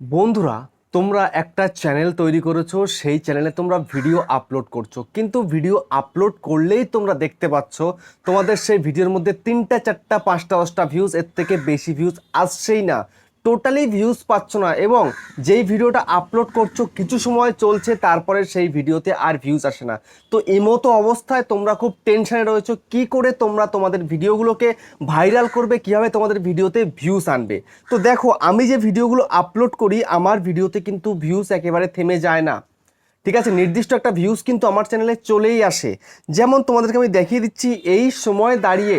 বন্ধুরা, তোমরা একটা চ্যানেল তৈরি করেছ, সেই চ্যানেলে তোমরা ভিডিও আপলোড করছ। কিন্তু ভিডিও আপলোড করলেই তোমরা দেখতে পাচ্ছ, তোমাদের সেই ভিডিওর মধ্যে তিনটা, চারটা, পাঁচটা, দশটা ভিউজ এর থেকে বেশি ভিউজ আসছেই না। টোটালি ভিউজ পাচ্ছ না এবং যেই ভিডিওটা আপলোড করছ, কিছু সময় চলছে, তারপরে সেই ভিডিওতে আর ভিউজ আসে না। তো এই মতো অবস্থায় তোমরা খুব টেনশানে রয়েছো, কি করে তোমরা তোমাদের ভিডিওগুলোকে ভাইরাল করবে, কীভাবে তোমাদের ভিডিওতে ভিউজ আনবে? তো দেখো, আমি যে ভিডিওগুলো আপলোড করি, আমার ভিডিওতে কিন্তু ভিউজ একেবারে থেমে যায় না। ঠিক আছে, নির্দিষ্ট একটা ভিউজ কিন্তু আমার চ্যানেলে চলেই আসে। যেমন তোমাদেরকে আমি দেখিয়ে দিচ্ছি, এই সময় দাঁড়িয়ে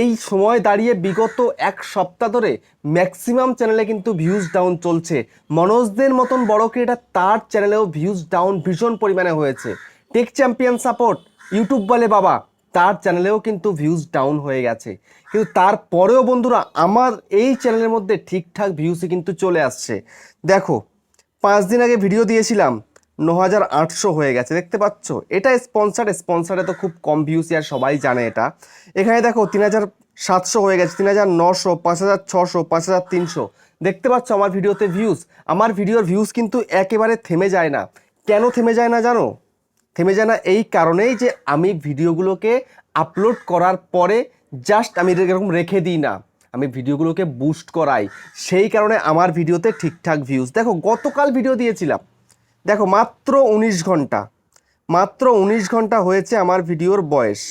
এই সময় দাঁড়িয়ে বিগত এক সপ্তাহ ধরে ম্যাক্সিমাম চ্যানেলে কিন্তু ভিউজ ডাউন চলছে। মনোজদের মতন বড় ক্রিয়েটার তার চ্যানেলেও ভিউজ ডাউন ভীষণ পরিমাণে হয়েছে। টেক চ্যাম্পিয়ন সাপোর্ট ইউটিউব বলে বাবা, তার চ্যানেলেও কিন্তু ভিউজ ডাউন হয়ে গেছে। কিন্তু তারপরেও বন্ধুরা, আমার এই চ্যানেলের মধ্যে ঠিকঠাক ভিউসই কিন্তু চলে আসছে। দেখো, পাঁচ দিন আগে ভিডিও দিয়েছিলাম ন হাজার আটশো হয়ে গেছে, দেখতে পাচ্ছ? এটা স্পন্সার স্পন্সারে তো খুব কম ভিউস আর সবাই জানে এটা। এখানে দেখো, তিন হাজার সাতশো হয়ে গেছে, তিন হাজার নশো, পাঁচ হাজার ছশো, পাঁচ হাজার তিনশো। দেখতে পাচ্ছ আমার ভিডিওতে ভিউজ আমার ভিডিওর ভিউজ কিন্তু একেবারে থেমে যায় না। কেন থেমে যায় না জানো? থেমে যায় না এই কারণেই যে আমি ভিডিওগুলোকে আপলোড করার পরে জাস্ট আমি এরকম রেখে দিই না। আমি ভিডিওগুলোকে বুস্ট করাই। সেই কারণে আমার ভিডিওতে ঠিকঠাক ভিউজ দেখো, গতকাল ভিডিও দিয়েছিলাম। দেখো, মাত্র উনিশ ঘণ্টা। মাত্র উনিশ ঘণ্টা হয়েছে আমার ভিডিওর বয়স।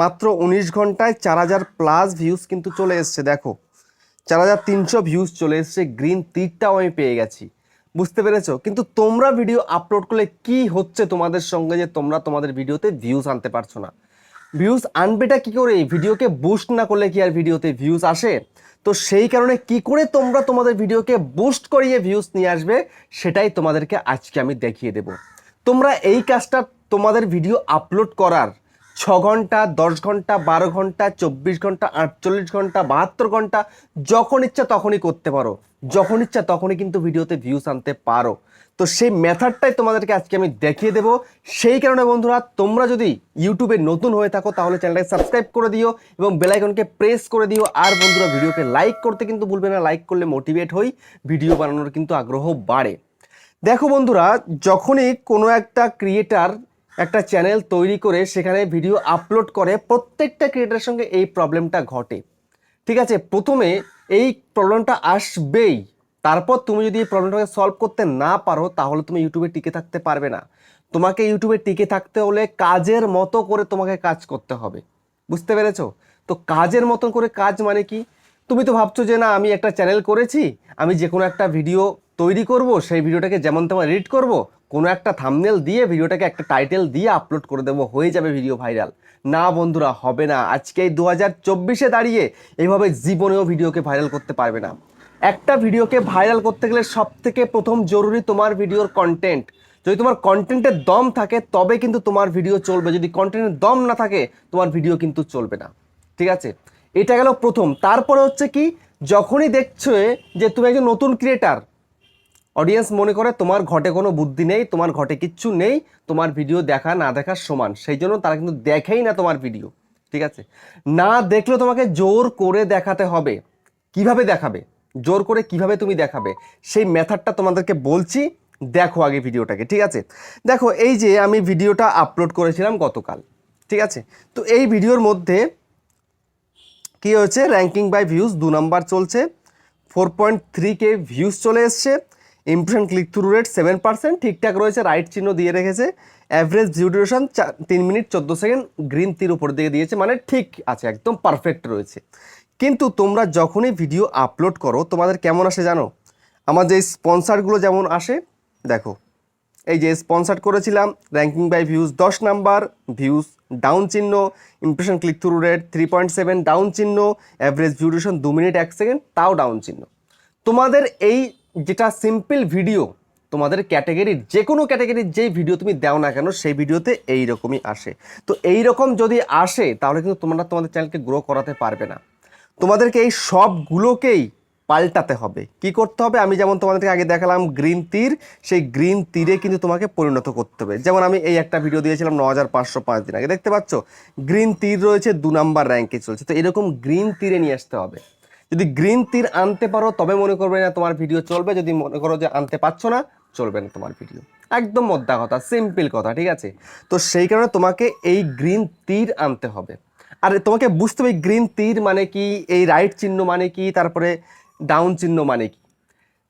মাত্র উনিশ ঘন্টায় চার হাজার প্লাস ভিউজ কিন্তু চলে এসছে, দেখো। চার হাজার তিনশো ভিউজ চলে এসছে গ্রিন তীরটাও আমি পেয়ে গেছি। বুঝতে পেরেছ? কিন্তু তোমরা ভিডিও আপলোড করলে কি হচ্ছে তোমাদের সঙ্গে যে তোমরা তোমাদের ভিডিওতে ভিউজ আনতে পারছ না? ভিউজ আনবেটা কি করে? ভিডিওকে বুস্ট না করলে কি আর ভিডিওতে ভিউজ আসে? তো সেই কারণে কি করে তোমরা তোমাদের ভিডিওকে বুস্ট করিয়ে ভিউজ নিয়ে আসবে, সেটাই তোমাদেরকে আজকে আমি দেখিয়ে দেব। তোমরা এই কাজটা তোমাদের ভিডিও আপলোড করার ছ ঘণ্টা, দশ ঘণ্টা, বারো ঘণ্টা, চব্বিশ ঘণ্টা, আটচল্লিশ ঘণ্টা, বাহাত্তর ঘণ্টা, যখন ইচ্ছা তখনই করতে পারো। যখন ইচ্ছা তখনই কিন্তু ভিডিওতে ভিউজ আনতে পারো। তো সেই মেথডটাই তোমাদেরকে আজকে আমি দেখিয়ে দেবো। সেই কারণে বন্ধুরা, তোমরা যদি ইউটিউবে নতুন হয়ে থাকো, তাহলে চ্যানেলটাকে সাবস্ক্রাইব করে দিও এবং বেলাইকনকে প্রেস করে দিও। আর বন্ধুরা, ভিডিওকে লাইক করতে কিন্তু ভুলবে না। লাইক করলে মোটিভেট হই ভিডিও বানানোর কিন্তু আগ্রহ বাড়ে। দেখো বন্ধুরা, যখনই কোনো একটা ক্রিয়েটার একটা চ্যানেল তৈরি করে, সেখানে ভিডিও আপলোড করে, প্রত্যেকটা ক্রিয়েটারের সঙ্গে এই প্রবলেমটা ঘটে। ঠিক আছে? প্রথমে এই প্রবলেমটা আসবেই। তারপর তুমি যদি এই প্রবলেমটাকে সলভ করতে না পারো, তাহলে তুমি ইউটিউবে টিকে থাকতে পারবে না। তোমাকে ইউটিউবে টিকে থাকতে হলে কাজের মতো করে তোমাকে কাজ করতে হবে। বুঝতে পেরেছ? তো কাজের মতন করে কাজ মানে কি? তুমি তো ভাবছ যে না, আমি একটা চ্যানেল করেছি, আমি যে কোনো একটা ভিডিও তৈরি করব, সেই ভিডিওটাকে যেমন তেমন এডিট করব, কোনো একটা থামনেল দিয়ে ভিডিওটাকে একটা টাইটেল দিয়ে আপলোড করে দেবো, হয়ে যাবে ভিডিও ভাইরাল না বন্ধুরা, হবে না। আজকে এই দু হাজার চব্বিশে দাঁড়িয়ে এইভাবে জীবনেও ভিডিওকে ভাইরাল করতে পারবে না। একটা ভিডিওকে ভাইরাল করতে গেলে সব থেকে প্রথম জরুরি তোমার ভিডিওর কন্টেন্ট যদি তোমার কন্টেন্টের দম থাকে, তবে কিন্তু তোমার ভিডিও চলবে। যদি কন্টেন্টের দম না থাকে, তোমার ভিডিও কিন্তু চলবে না। ঠিক আছে? এটা গেল প্রথম। তারপরে হচ্ছে কি, যখনই দেখছ যে তুমি একজন নতুন ক্রিয়েটার অডিয়েন্স মনে করে তোমার ঘটে কোনো বুদ্ধি নেই, তোমার ঘটে কিচ্ছু নেই, তোমার ভিডিও দেখা না দেখার সমান। সেই জন্য তারা কিন্তু দেখেই না তোমার ভিডিও ঠিক আছে? না দেখলেও তোমাকে জোর করে দেখাতে হবে। কীভাবে দেখাবে? জোর করে কীভাবে তুমি দেখাবে, সেই মেথডটা তোমাদেরকে বলছি, দেখো আগে ভিডিওটাকে, ঠিক আছে? দেখো, এই যে আমি ভিডিওটা আপলোড করেছিলাম গতকাল, ঠিক আছে? তো এই ভিডিওর মধ্যে কি হয়েছে? র্যাঙ্কিং বাই ভিউজ দু নাম্বার চলছে four point three K views চলে এসছে impression click through rate seven percent ঠিকঠাক রয়েছে রাইট চিহ্ন দিয়ে রেখেছে অ্যাভারেজ ভিউ ডিউরেশন তিন মিনিট চোদ্দ সেকেন্ড গ্রিন তীর উপর দিকে দিয়েছে মানে ঠিক আছে, একদম পারফেক্ট রয়েছে। কিন্তু তোমরা যখনই ভিডিও আপলোড করো, তোমাদের কেমন আসে জানো? আমার যে স্পন্সারগুলো যেমন আসে, দেখো, এই যে স্পন্সার করেছিলাম র্যাঙ্কিং বাই ভিউজ দশ নাম্বার ভিউজ ডাউন চিহ্ন impression click through rate three point seven down চিহ্ন অ্যাভারেজ ডিউরেশন দু মিনিট এক সেকেন্ড তাও ডাউন চিহ্ন। তোমাদের এই যেটা সিম্পল ভিডিও তোমাদের ক্যাটাগরির যে কোনো ক্যাটাগরির যেই ভিডিও তুমি দাও না কেন, সেই ভিডিওতে এই রকমই আসে। তো এই রকম যদি আসে, তাহলে কিন্তু তোমরা তোমাদের চ্যানেলকে গ্রো করাতে পারবে না। তোমাদেরকে এই সবগুলোকেই পাল্টাতে হবে। কি করতে হবে? আমি যেমন তোমাদেরকে আগে দেখালাম গ্রিন তীর, সেই গ্রিন তীরে কিন্তু তোমাকে পরিণত করতে হবে। যেমন আমি এই একটা ভিডিও দিয়েছিলাম ন হাজার পাঁচশো পাঁচ দিন আগে। দেখতে পাচ্ছ? গ্রিন তীর রয়েছে, দু নাম্বার র্যাঙ্কে চলছে। তো এরকম গ্রিন তীরে নিয়ে আসতে হবে। যদি গ্রিন তীর আনতে পারো, তবে মনে করবে না তোমার ভিডিও চলবে। যদি মনে করো যে আনতে পারছ না, চলবে না তোমার ভিডিও একদম মোদ্দা কথা সিম্পল কথা, ঠিক আছে? তো সেই কারণে তোমাকে এই গ্রিন তীর আনতে হবে। আর তোমাকে বুঝতে হবে গ্রিন তীর মানে কি, এই রাইট চিহ্ন মানে কি, তারপরে ডাউন চিহ্ন মানে কি।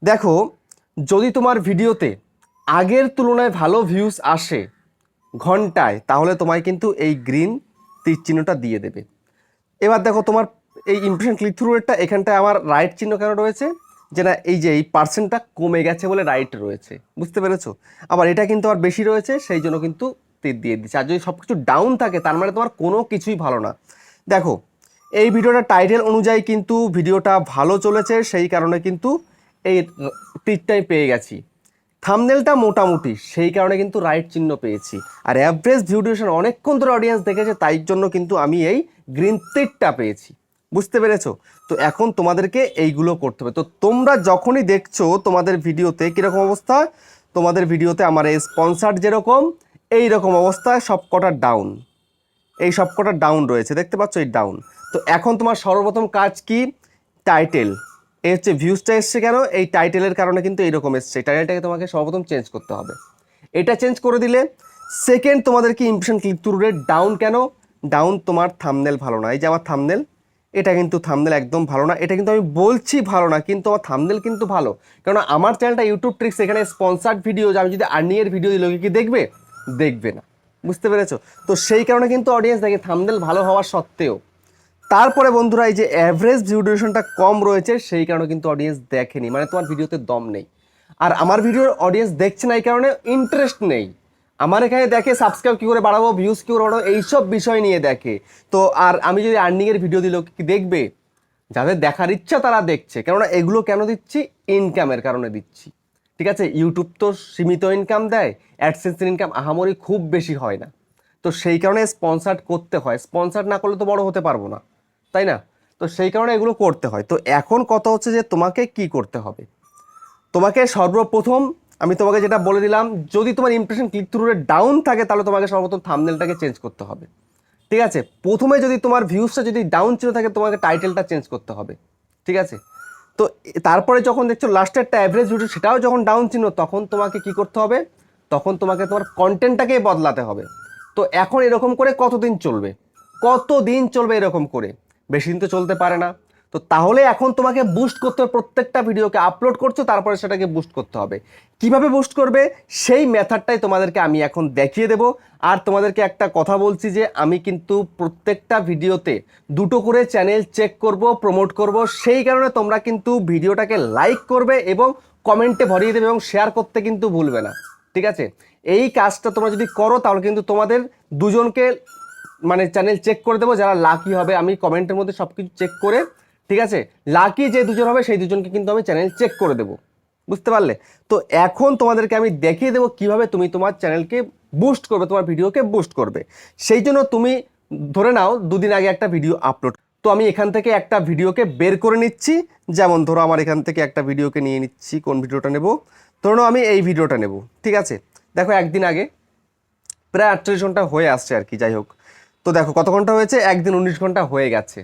দেখো, যদি তোমার ভিডিওতে আগের তুলনায় ভালো ভিউজ আসে ঘন্টায়, তাহলে তোমায় কিন্তু এই গ্রিন তীর চিহ্নটা দিয়ে দেবে। এবার দেখো, তোমার এই ইমপ্রেশন ক্লিক থ্রু রেটটা এখানটায় আমার রাইট চিহ্ন কেন রয়েছে? যে না, এই যে এই পার্সেন্টটা কমে গেছে বলে রাইট রয়েছে, বুঝতে পেরেছ? আবার এটা কিন্তু আর বেশি রয়েছে, সেই জন্য কিন্তু দিয়ে দিচ্ছে। আর যদি সব কিছু ডাউন থাকে, তার মানে তোমার কোনো কিছুই ভালো না। দেখো, এই ভিডিওটা টাইটেল অনুযায়ী কিন্তু ভিডিওটা ভালো চলেছে, সেই কারণে কিন্তু এই তীরটাই পেয়ে গেছি। থামনেলটা মোটামুটি, সেই কারণে কিন্তু রাইট চিহ্ন পেয়েছি। আর অ্যাভারেজ ভিউ ডিউরেশন অনেকক্ষণ ধরে অডিয়েন্স দেখেছে, তাই জন্য কিন্তু আমি এই গ্রিন তীরটা পেয়েছি। বুঝতে পেরেছ? তো এখন তোমাদেরকে এইগুলো করতে হবে। তো তোমরা যখনই দেখছ তোমাদের ভিডিওতে কীরকম অবস্থা, তোমাদের ভিডিওতে আমার এই স্পন্সার যেরকম এই রকম অবস্থায় সব কটা ডাউন এই সব কটা ডাউন রয়েছে, দেখতে পাচ্ছ এই ডাউন তো এখন তোমার সর্বপ্রথম কাজ কি? টাইটেল এই হচ্ছে ভিউজটা এসছে কেন? এই টাইটেলের কারণে কিন্তু এইরকম এসছে। টাইটেলটাকে তোমাকে সর্বপ্রথম চেঞ্জ করতে হবে। এটা চেঞ্জ করে দিলে সেকেন্ড তোমাদেরকে impression click through rate down কেন? ডাউন তোমার থামনেল ভালো না। এই যে আমার থামনেল এটা কিন্তু থামনেল একদম ভালো না। এটা কিন্তু আমি বলছি ভালো না, কিন্তু আমার থামনেল কিন্তু ভালো। কারণ আমার চ্যানেলটা ইউটিউব ট্রিক্স এখানে স্পন্সার্ড ভিডিও আমি যদি আর্নিংয়ের ভিডিও লোকে কি দেখবে? দেখবে না। বুঝতে পেরেছ? তো সেই কারণে কিন্তু অডিয়েন্স দেখে থামনেল ভালো হওয়া সত্ত্বেও, তারপরে বন্ধুরা এই যে অ্যাভারেজ ভিউ ডিউরেশনটা কম রয়েছে, সেই কারণে কিন্তু অডিয়েন্স দেখেনি। মানে তোমার ভিডিওতে দম নেই। আর আমার ভিডিওর অডিয়েন্স দেখছে না এই কারণে ইন্টারেস্ট নেই। আমার এখানে দেখে সাবস্ক্রাইব কী করে বাড়াবো ভিউজ কী করে বাড়াবো, এইসব বিষয় নিয়ে দেখে। তো আর আমি যদি আর্নিংয়ের ভিডিও দিল কি দেখবে? যাদের দেখার ইচ্ছা তারা দেখছে। কেননা এগুলো কেন দিচ্ছি? ইনকামের কারণে দিচ্ছি। ঠিক আছে? ইউটিউব তো সীমিত ইনকাম দেয় অ্যাডসেন্সের ইনকাম আহামরি খুব বেশি হয় না। তো সেই কারণে স্পন্সার্ড করতে হয়। স্পন্সার না করলে তো বড় হতে পারব না, তাই না? তো সেই কারণে এগুলো করতে হয়। তো এখন কথা হচ্ছে যে তোমাকে কি করতে হবে? তোমাকে সর্বপ্রথম আমি তোমাকে যেটা বলে দিলাম, যদি তোমার ইমপ্রেশন ক্লিক থ্রু ডাউন থাকে, তাহলে তোমাকে সর্বপ্রথম থামনেলটাকে চেঞ্জ করতে হবে। ঠিক আছে? প্রথমে যদি তোমার ভিউজটা যদি ডাউন ছিল থাকে তোমাকে টাইটেলটা চেঞ্জ করতে হবে। ঠিক আছে? তো তারপরে যখন দেখছ লাস্টের একটা অ্যাভারেজ ভিডিও সেটাও যখন ডাউন ছিল তখন তোমাকে কি করতে হবে? তখন তোমাকে তোমার কন্টেন্টটাকেই বদলাতে হবে। তো এখন এরকম করে কতদিন চলবে? কতদিন চলবে এরকম করে? বেশি দিন তো চলতে পারে না। তো তাহলে এখন তোমাকে বুস্ট করতে হবে, প্রত্যেকটা ভিডিওকে আপলোড করছ, তারপরে সেটাকে বুস্ট করতে হবে। কীভাবে বুস্ট করবে? সেই মেথডটাই তোমাদেরকে আমি এখন দেখিয়ে দেব। আর তোমাদেরকে একটা কথা বলছি যে, আমি কিন্তু প্রত্যেকটা ভিডিওতে দুটো করে চ্যানেল চেক করব প্রমোট করব। সেই কারণে তোমরা কিন্তু ভিডিওটাকে লাইক করবে এবং কমেন্টে ভরিয়ে দেবে এবং শেয়ার করতে কিন্তু ভুলবে না। ঠিক আছে? এই কাজটা তোমরা যদি করো, তাহলে কিন্তু তোমাদের দুজনকে মানে চ্যানেল চেক করে দেবো। যারা লাকি হবে, আমি কমেন্টের মধ্যে সব কিছু চেক করে ঠিক আছে? লাকি যে দুজন হবে, সেই দুজনকে কিন্তু আমি চ্যানেল চেক করে দেবো। বুঝতে পারলে? তো এখন তোমাদেরকে আমি দেখিয়ে দেবো কীভাবে তুমি তোমার চ্যানেলকে বুস্ট করবে, তোমার ভিডিওকে বুস্ট করবে। সেই জন্য তুমি ধরে নাও, দুদিন আগে একটা ভিডিও আপলোড তো আমি এখান থেকে একটা ভিডিওকে বের করে নিচ্ছি। যেমন ধরো আমার এখান থেকে একটা ভিডিওকে নিয়ে নিচ্ছি, কোন ভিডিওটা নেব? ধরো আমি এই ভিডিওটা নেব, ঠিক আছে? দেখো একদিন আগে প্রায় আটচল্লিশ ঘণ্টা হয়ে আসছে আর কি, যাই হোক। তো দেখো কত ঘণ্টা হয়েছে? একদিন উনিশ ঘণ্টা হয়ে গেছে,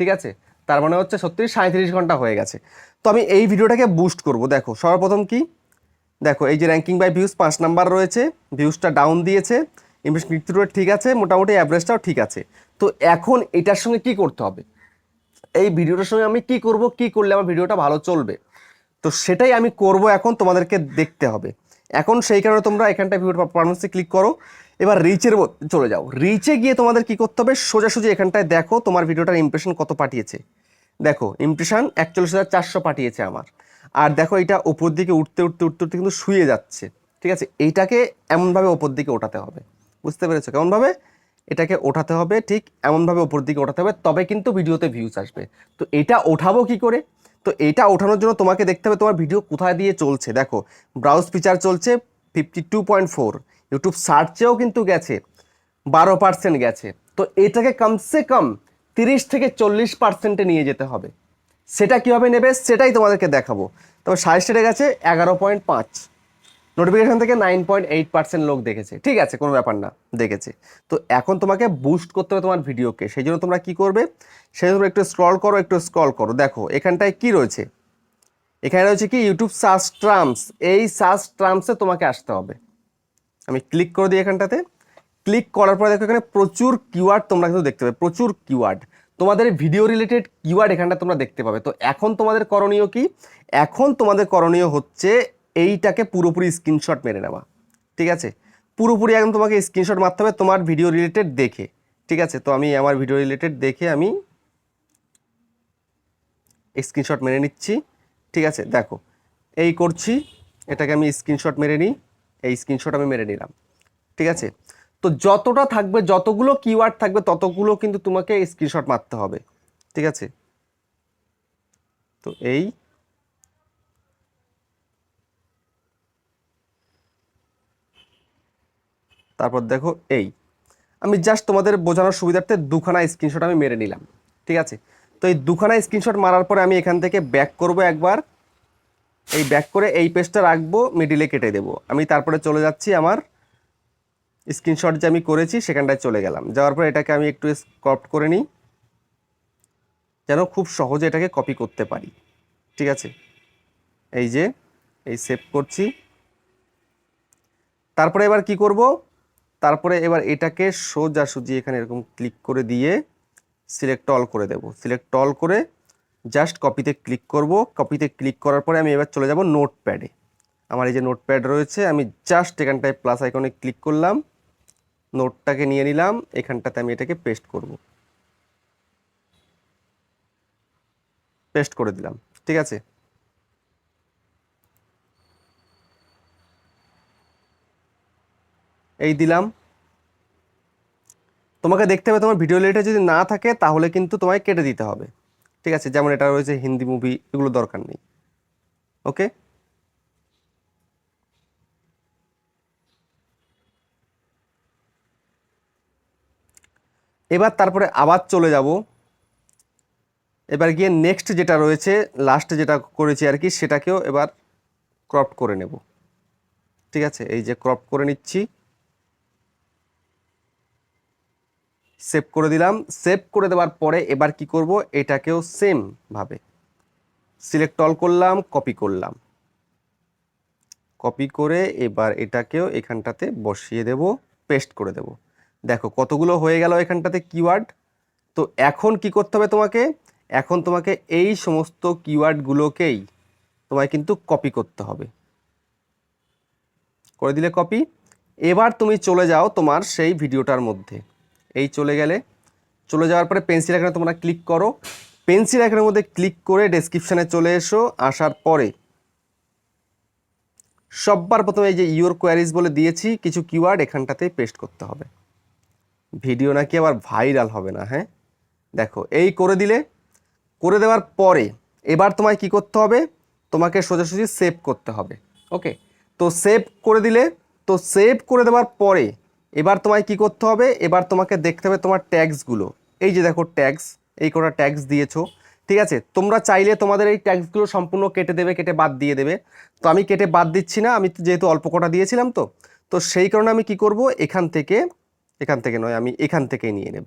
ঠিক আছে? তার মানে হচ্ছে সত্যি সাঁত্রিশ ঘণ্টা হয়ে গেছে। তো আমি এই ভিডিওটাকে বুস্ট করব। দেখো, সর্বপ্রথম কি? দেখো, এই যে র্যাঙ্কিং বাই ভিউজ পাঁচ নাম্বার রয়েছে। ভিউজটা ডাউন দিয়েছে। ক্লিক থ্রু ঠিক আছে, মোটামুটি অ্যাভারেজটাও ঠিক আছে। তো এখন এটার সঙ্গে কি করতে হবে? এই ভিডিওটার সঙ্গে আমি কি করব? কি করলে আমার ভিডিওটা ভালো চলবে? তো সেটাই আমি করব এখন তোমাদেরকে দেখতে হবে। এখন সেই কারণে তোমরা এখানটা ভিডিও পারফরমেন্সে ক্লিক করো। এবার রিচের চলে যাও। রিচে গিয়ে তোমাদের কি করতে হবে? সোজাসুজি এখানটায় দেখো তোমার ভিডিওটার ইমপ্রেশন কত পাঠিয়েছে। দেখো ইমপ্রেশন একচল্লিশ হাজার চারশো পাঠিয়েছে আমার। আর দেখো এটা ওপর দিকে উঠতে উঠতে উঠতে উঠতে কিন্তু শুয়ে যাচ্ছে। ঠিক আছে? এইটাকে এমনভাবে ওপর দিকে ওঠাতে হবে। বুঝতে পেরেছ? কেমনভাবে? এটাকে ওঠাতে হবে, ঠিক এমনভাবে ওপর দিকে ওঠাতে হবে, তবে কিন্তু ভিডিওতে ভিউজ আসবে। তো এটা ওঠাবো কি করে? তো এটা ওঠানোর জন্য তোমাকে দেখতে হবে তোমার ভিডিও কোথায় দিয়ে চলছে। দেখো ব্রাউজ ফিচার চলছে fifty two point four YouTube সার্চেও কিন্তু গেছে, বারো পার্সেন্ট গেছে। তো এটাকে কমসে কম তিরিশ থেকে চল্লিশ পার্সেন্টে নিয়ে যেতে হবে। সেটা কীভাবে নেবে সেটাই তোমাদেরকে দেখাবো। তবে সাজেস্টেডে গেছে এগারো পয়েন্ট পাঁচ। নোটিফিকেশন থেকে নাইন পয়েন্ট এইট পার্সেন্ট লোক দেখেছে। ঠিক আছে, কোনো ব্যাপার না, দেখেছে। তো এখন তোমাকে বুস্ট করতে হবে তোমার ভিডিওকে। সেই জন্য তোমরা কি করবে? সেই জন্য একটু স্ক্রল করো, একটু স্ক্রল করো। দেখো, এখানটায় কি রয়েছে? এখানে রয়েছে কি? ইউটিউব সার্চ ট্রামস এই সার্চ ট্রামসে তোমাকে আসতে হবে। আমি ক্লিক করে দিই এখানটাতে। ক্লিক করার পরে দেখো এখানে প্রচুর কিওয়ার্ড তোমরা কিন্তু দেখতে পাবে, প্রচুর কিওয়ার্ড তোমাদের ভিডিও রিলেটেড কিওয়ার্ড এখানটা তোমরা দেখতে পাবে। তো এখন তোমাদের করণীয় কি? এখন তোমাদের করণীয় হচ্ছে এইটাকে পুরোপুরি স্ক্রিনশট মেরে নেওয়া। ঠিক আছে? পুরোপুরি একদম তোমাকে স্ক্রিনশট মারতে হবে তোমার ভিডিও রিলেটেড দেখে। ঠিক আছে? তো আমি আমার ভিডিও রিলেটেড দেখে আমি স্ক্রিনশট মেরে নিচ্ছি। ঠিক আছে? দেখো, এই করছি, এটাকে আমি স্ক্রিনশট মেরে নিই। এই স্ক্রিনশট আমি মেরে নিলাম। ঠিক আছে? তো যতটা থাকবে, যতগুলো কিওয়ার্ড থাকবে, ততগুলো কিন্তু তোমাকে স্ক্রিনশট মারতে হবে। ঠিক আছে? তো এই তারপর দেখো এই। আমি জাস্ট তোমাদের বোঝানোর সুবিধার্থে দুখানা স্ক্রিনশট আমি মেরে নিলাম। ঠিক আছে? তো এই দুখানা স্ক্রিনশট মারার পরে আমি এখান থেকে ব্যাক করব একবার। এই ব্যাক করে এই পেজটা রাখব মিডিলে কেটে দেবো। আমি তারপরে চলে যাচ্ছি আমার স্ক্রিনশট যে আমি করেছি, সেখানটায় চলে গেলাম। যাওয়ার পর এটাকে আমি একটু ক্রপ করে নিই, যেন খুব সহজে এটাকে কপি করতে পারি। ঠিক আছে? এই যে, এই সেভ করছি। তারপরে এবার কি করব? তারপরে এবার এটাকে সোজাসুজি এখানে এরকম ক্লিক করে দিয়ে সিলেক্ট অল করে দেব। সিলেক্ট অল করে জাস্ট কপিতে ক্লিক করব। কপিতে ক্লিক করার পরে আমি এবার চলে যাব নোটপ্যাডে। আমার এই যে নোটপ্যাড রয়েছে, আমি জাস্ট এখানটায় প্লাস আইকনে ক্লিক করলাম। নোটটাকে নিয়ে নিলাম, এখানটাতে আমি এটাকে পেস্ট করব। পেস্ট করে দিলাম, ঠিক আছে? এই দিলাম। তোমাকে দেখতে হবে, তোমার ভিডিও রিলেটেড যদি না থাকে, তাহলে কিন্তু তোমায় কেটে দিতে হবে। ঠিক আছে? যেমন এটা রয়েছে হিন্দি মুভি এগুলো দরকার নেই। ওকে এবার তারপরে আবার চলে যাব। এবার গিয়ে নেক্সট যেটা রয়েছে লাস্টে যেটা করেছি আর কি, সেটাকেও এবার ক্রপ করে নেব। ঠিক আছে? এই যে ক্রপ করে নিচ্ছি। সেভ করে দিলাম। সেভ করে দেওয়ার পরে এবার কি করব? এটাকেও সেম ভাবে। সিলেক্ট অল করলাম কপি করলাম। কপি করে এবার এটাকেও এখানটাতে বসিয়ে দেব পেস্ট করে দেব। দেখো কতগুলো হয়ে গেল এখানটাতে কিওয়ার্ড তো এখন কি করতে হবে তোমাকে? এখন তোমাকে এই সমস্ত কিওয়ার্ডগুলোকেই তোমায় কিন্তু কপি করতে হবে। করে দিলে কপি এবার তুমি চলে যাও তোমার সেই ভিডিওটার মধ্যে। এই চলে গেলে। চলে যাওয়ার পরে পেন্সিল আইকনে তোমরা ক্লিক করো। পেন্সিল আইকনের মধ্যে ক্লিক করে ডেসক্রিপশানে চলে এসো, আসার পরে সববার প্রথমে এই যে ইউর কোয়ারিজ বলে দিয়েছি, কিছু কিওয়ার্ড এখানটাতে পেস্ট করতে হবে। ভিডিও নাকি আবার ভাইরাল হবে না হ্যাঁ? দেখো, এই করে দিলে, করে দেওয়ার পরে এবার তোমায় কি করতে হবে? তোমাকে সোজাসুজি সেভ করতে হবে ওকে তো সেভ করে দিলে, তো সেভ করে দেওয়ার পরে এবার তোমায় কি করতে হবে? এবার তোমাকে দেখতে হবে তোমার ট্যাক্সগুলো এই যে দেখো ট্যাক্স এই কটা ট্যাক্স দিয়েছ। ঠিক আছে? তোমরা চাইলে তোমাদের এই ট্যাক্সগুলো সম্পূর্ণ কেটে দেবে, কেটে বাদ দিয়ে দেবে। তো আমি কেটে বাদ দিচ্ছি না, আমি যেহেতু অল্প কটা দিয়েছিলাম তো। তো সেই কারণে আমি কি করব? এখান থেকে এখান থেকে নয়, আমি এখান থেকেই নিয়ে নেব।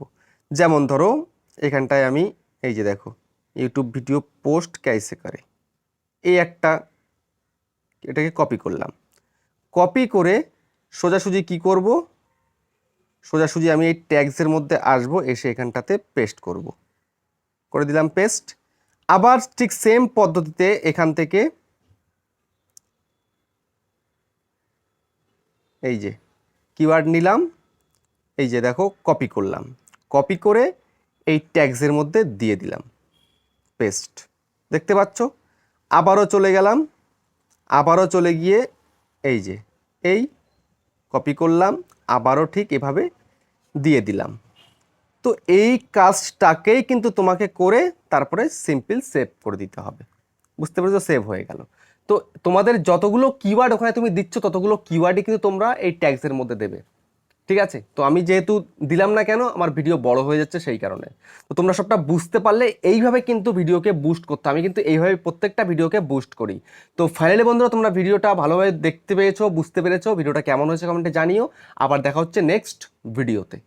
যেমন ধরো, এখানটায় আমি, এই যে দেখো ইউটিউব ভিডিও পোস্ট ক্যাইসে করে। এই একটা, এটাকে কপি করলাম। কপি করে সোজাসুজি কি করব? সোজাসুজি আমি এই ট্যাগসের মধ্যে আসব, এসে এখানটাতে পেস্ট করব। করে দিলাম পেস্ট। আবার ঠিক সেম পদ্ধতিতে এখান থেকে এই যে কিওয়ার্ড নিলাম, এই যে দেখো কপি করলাম। কপি করে এই ট্যাগসের মধ্যে দিয়ে দিলাম। পেস্ট। দেখতে পাচ্ছ? আবারও চলে গেলাম। আবারও চলে গিয়ে এই যে, এই কপি করলাম। আবারও ঠিক এভাবে দিয়ে দিলাম। তো এই কাজটাকেই কিন্তু তোমাকে করে তারপরে সিম্পল সেভ করে দিতে হবে। বুঝতে পেরেছ? সেভ হয়ে গেল। তো তোমাদের যতগুলো কিওয়ার্ড ওখানে তুমি দিচ্ছ, ততগুলো কিওয়ার্ডই কিন্তু তোমরা এই ট্যাক্সের মধ্যে দেবে। ঠিক আছে? তো আমি যেহেতু দিলাম না কেন, আমার ভিডিও বড় হয়ে যাচ্ছে সেই কারণে। তো তোমরা সবটা বুঝতে পারলে এইভাবে কিন্তু ভিডিওকে বুস্ট করতে আমি কিন্তু এইভাবে প্রত্যেকটা ভিডিওকে বুস্ট করি। তো ফাইনালি বন্ধুরা, তোমরা ভিডিওটা ভালোভাবে দেখতে পেয়েছ, বুঝতে পেরেছ। ভিডিওটা কেমন হয়েছে কমেন্টে জানিও। আবার দেখা হচ্ছে নেক্সট ভিডিওতে